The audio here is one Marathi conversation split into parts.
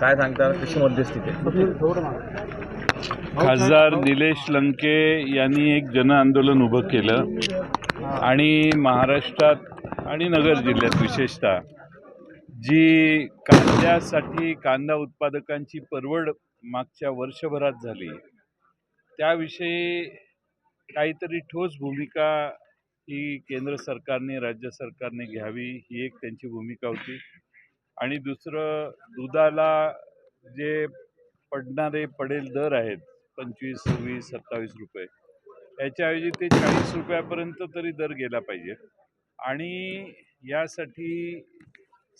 काय सांगता? कशी मध्यस्थिती खासदार निलेश लंके यांनी एक जन आंदोलन उभं केलं. आणि महाराष्ट्रात आणि नगर जिल्ह्यात विशेषतः जी कांद्यासाठी कांदा उत्पादकांची परवड मागच्या वर्षभरात झाली त्याविषयी काहीतरी ठोस भूमिका ही केंद्र सरकारने राज्य सरकारने घ्यावी ही एक त्यांची भूमिका होती. आणि दुसरं दुधाला जे पडणारे पडेल दर आहेत पंचवीस सव्वीस सत्तावीस रुपये याच्याऐवजी ते चाळीस रुपयापर्यंत तरी दर गेला पाहिजे. आणि यासाठी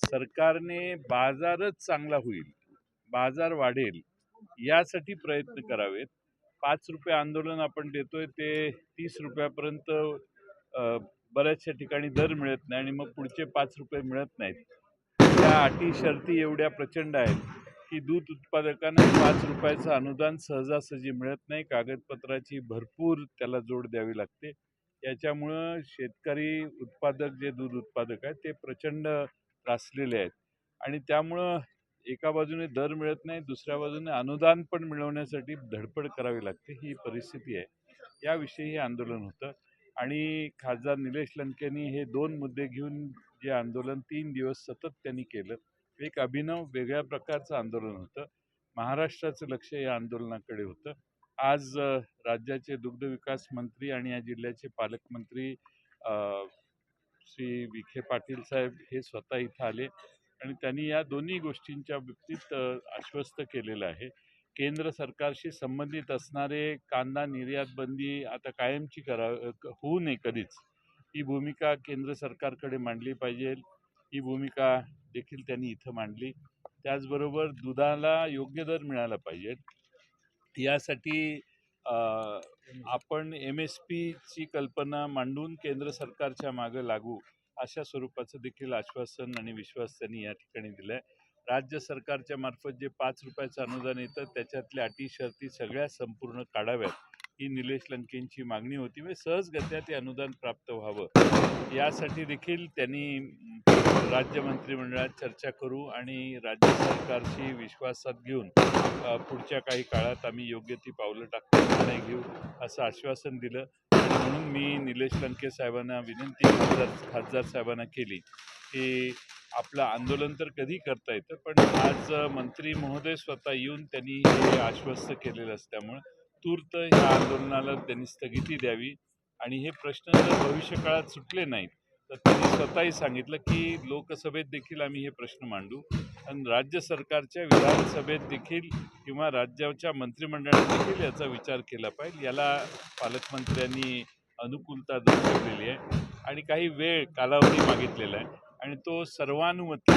सरकारने बाजारच चांगला होईल बाजार वाढेल यासाठी प्रयत्न करावेत. पाच रुपये आंदोलन आपण देतोय ते तीस रुपयापर्यंत बऱ्याचशा ठिकाणी दर मिळत नाही आणि मग पुढचे पाच रुपये मिळत नाहीत. त्या अटी शर्ती एवढ्या प्रचंड आहेत की दूध उत्पादकांना पाच रुपयाचं अनुदान सहजासहजी मिळत नाही. कागदपत्राची भरपूर त्याला जोड द्यावी लागते. याच्यामुळं शेतकरी उत्पादक जे दूध उत्पादक आहेत ते प्रचंड त्रासलेले आहेत. आणि त्यामुळं एका बाजूने दर मिळत नाही दुसऱ्या बाजूने अनुदान पण मिळवण्यासाठी धडपड करावी लागते. ही परिस्थिती आहे. याविषयी हे आंदोलन होतं. आणि खासदार निलेश लंकेनी हे दोन मुद्दे घेऊन जे आंदोलन तीन दिवस सतत त्यांनी केलं. एक अभिनव वेगळ्या प्रकारचं आंदोलन होतं. महाराष्ट्राचं लक्ष या आंदोलनाकडे होतं. आज राज्याचे दुग्ध विकास मंत्री आणि या जिल्ह्याचे पालकमंत्री श्री विखे पाटील साहेब हे स्वतः इथं आले आणि त्यांनी या दोन्ही गोष्टींच्या बाबतीत आश्वस्त केलेलं आहे. केंद्र सरकारशी संबंधित असणारे कांदा निर्यात बंदी आता कायमची करा क- होऊ नये कधीच. ही भूमिका केंद्र सरकारकडे मांडली पाहिजे. ही भूमिका देखील त्यांनी इथं मांडली. त्याचबरोबर दुधाला योग्य दर मिळाला पाहिजे. यासाठी आपण एम एस पीची कल्पना मांडून केंद्र सरकारच्या मागं लागू अशा स्वरूपाचं देखील आश्वासन आणि विश्वास त्यांनी या ठिकाणी दिला आहे राज्य सरकारच्या मार्फत जे पाच रुपयाचं अनुदान येतं त्याच्यातल्या अटी शर्ती सगळ्या संपूर्ण काढाव्यात ही निलेश लंकेंची मागणी होती. म्हणजे सहजगत्या ते अनुदान प्राप्त व्हावं. यासाठी देखील त्यांनी राज्य मंत्रिमंडळात चर्चा करू आणि राज्य सरकारशी विश्वासात घेऊन पुढच्या काही काळात आम्ही योग्य ती पावलं टाकून निर्णय घेऊ असं आश्वासन दिलं. म्हणून मी निलेश लंके साहेबांना विनंती खासदार खासदार साहेबांना केली की आपलं आंदोलन तर कधी करता येतं पण आज मंत्री महोदय स्वतः येऊन त्यांनी हे आश्वस्त केलेलं असल्यामुळं तूर्त ह्या आंदोलनाला त्यांनी स्थगिती द्यावी. आणि हे प्रश्न जर भविष्यकाळात सुटले नाहीत तर त्यांनी स्वतःही सांगितलं की लोकसभेत देखील आम्ही हे प्रश्न मांडू. आणि राज्य सरकारच्या विधानसभेत देखील किंवा राज्याच्या मंत्रिमंडळात देखील याचा विचार केला पाहिजे. याला पालकमंत्र्यांनी अनुकूलता दर्शवलेली आहे. आणि काही वेळ कालावधी मागितलेला आहे. आणि तो सर्वानुमती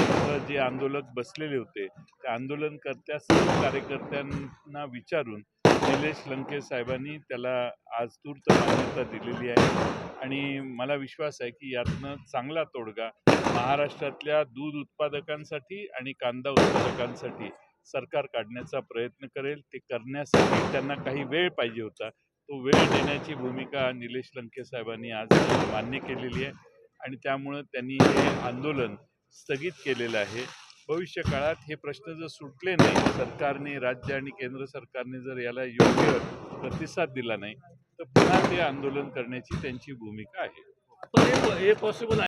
जे आंदोलक बसलेले होते त्या आंदोलनकर्त्या सर्व कार्यकर्त्यांना विचारून निलेश लंके साहेबांनी त्याला आज तूर्त मान्यता दिलेली आहे. आणि मला विश्वास आहे की यातनं चांगला तोडगा महाराष्ट्रातल्या दूध उत्पादकांसाठी आणि कांदा उत्पादकांसाठी सरकार काढण्याचा प्रयत्न करेल. ते करण्यासाठी त्यांना काही वेळ पाहिजे होता. तो वेळ देण्याची भूमिका निलेश लंके साहेबांनी आज मान्य केलेली आहे. आणि त्यामुळं त्यांनी हे आंदोलन स्थगित केलेलं आहे. भविष्य काळात हे प्रश्न जर सुटले नाही सरकारने राज्य आणि केंद्र सरकारने जर याला योग्य प्रतिसाद दिला नाही तर पुन्हा ते आंदोलन करण्याची त्यांची भूमिका आहे. पण हे पॉसिबल